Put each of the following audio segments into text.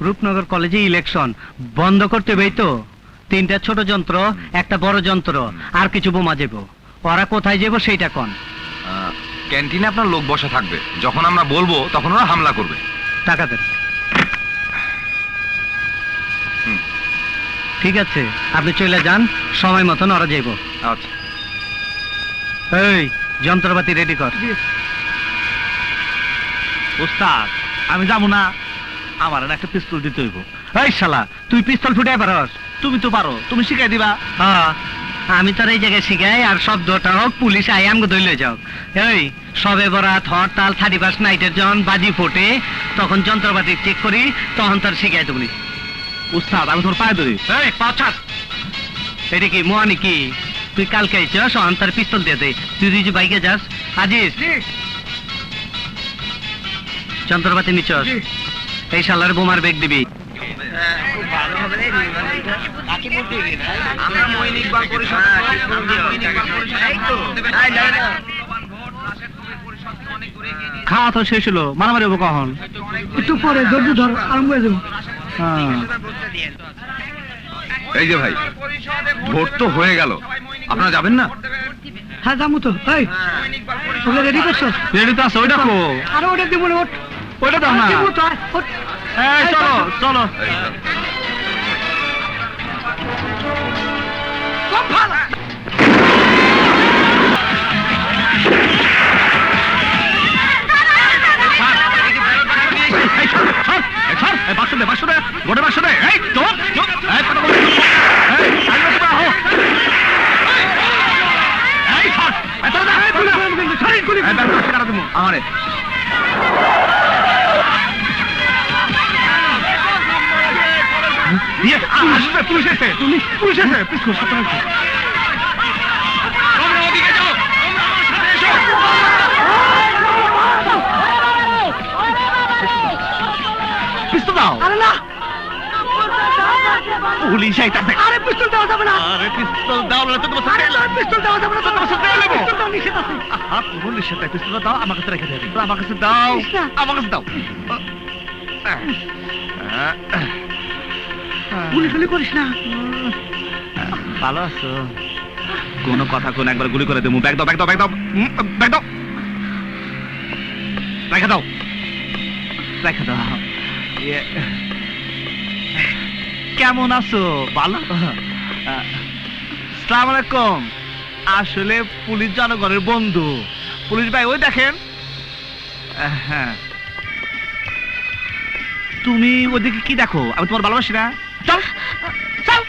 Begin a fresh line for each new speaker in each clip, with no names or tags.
রূপনগর কলেজে ইলেকশন। বন্ধ করতে হবেই তো? তিনটা ছোট যন্ত্র একটা বড় যন্ত্র আর কিছু বোমা যাব ওরা কোথায় যাব সেইটা কোন?
ক্যান্টিনে আপনার লোক বসা থাকবে। যখন আমরা বলব তখন ওরা হামলা করবে।
টাকা দেন। ঠিক আছে আপনি চলে যান সময় মতন ওরা যাইব
আচ্ছা।
এই যন্ত্রপাতি রেডি কর।
ওস্তাদ আমি যাব না। আমার একটা পিস্তল দিতে হইব।
এই শালা তুই পিস্তল ফুটাই পারস?
তুমি তো পারো তুমি শিখাই দিবা।
হ্যাঁ। আমি তোর এই জায়গায় শিখাই আর শব্দটা হোক পুলিশ আই আমগো ধরলে যাও। এই সবে বরাত হরতাল থার্টি ফার্স্ট নাইটের যখন বাজি ফোটে তখন যন্ত্রপাতি চেক করি তখন তার শিখাই তুমি
উস্তাদ আমি তোর পায়ে ধরি।
এই পাছাস এটা কি মোয়ানি কি তুই কালকে আইছস অন তার পিস্তল দিয়ে দে। তুই তুই বাইকে যাস। আজিস যন্ত্রপাতি নিচস এই শালার বোমার বেগ দিবি।
খাওয়া তো শেষ হলো মারামারি হব কখন?
একটু পরে ধৈর্য ধর আরম্ভ হয়ে যাব।
হ্যাঁ।
এই যে ভাই ভোট তো হয়ে গেল। আপনারা যাবেন না?
হ্যাঁ যাব তো। রেডি করছ?
রেডি তো আছে ওইটা
আরও ওটা দিব ওঠ
ওইটা দাও না। এই চলো চলো। বাক্স দে বাক্স দে গোটে বাক্স দে এই তো এই কথা এত গুলি কাটা আমারে আসবে পুলিশ এসে পুলিশ পুলিশ এসে পিছু তোমরা ওদিকে যাও তোমরা আমার সাথে এসো। পিস্তল দাও।
আরে না।
পুলিশ আইতাছে
আরে পিস্তল দেওয়া যাবে না।
আরে পিস্তল দাও না তো তোমার সাথে
না, পিস্তল দেওয়া যাবে না তো তোমার সাথে
নেব।
পিস্তল দেওয়া নিষেধ আছে।
আহা পুলিশ সাথে পিস্তল দাও আমার কাছে রেখে দেবে আমার কাছে দাও। আমার কাছে দাও।
গুলি গুলি করিস না।
ভালো আছো। কোনো কথা কোন একবার গুলি করে দেবো। ব্যাগ দাও ব্যাগ দাও ব্যাগ দাও। ব্যাগ দাও। রেখে দাও। রেখে দাও। ইয়ে, কেমন আছো? ভালো? সালাম আলাইকুম। আসলে পুলিশ জনগণের বন্ধু। পুলিশ ভাই ওই দেখেন। হ্যাঁ। তুমি ওদিকে কি দেখো? আমি তোমার ভালোবাসি না। চল চল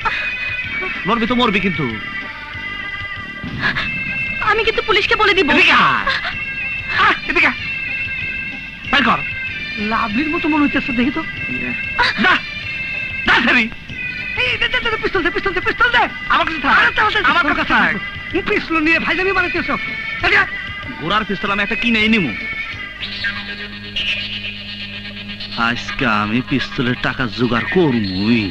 মরবি তো মরবি কিন্তু
আমি কিন্তু পুলিশকে বলে দিব
এদিকে আয়। আহ, এদিকে আয়। বের কর
লাভলির মতো মনে হচ্ছে দেখি তো দে দে দে পিস্তল দে পিস্তল দে পিস্তল দে
আমার কাছে থাক আমার কাছে থাক
পিস্তল নিয়ে ভাইজামি বানাইতেছ এটা
গোড়ার পিস্তল আমি একটা কিনে নিমু আজকে আমি পিস্তলের টাকা জোগাড় করবই।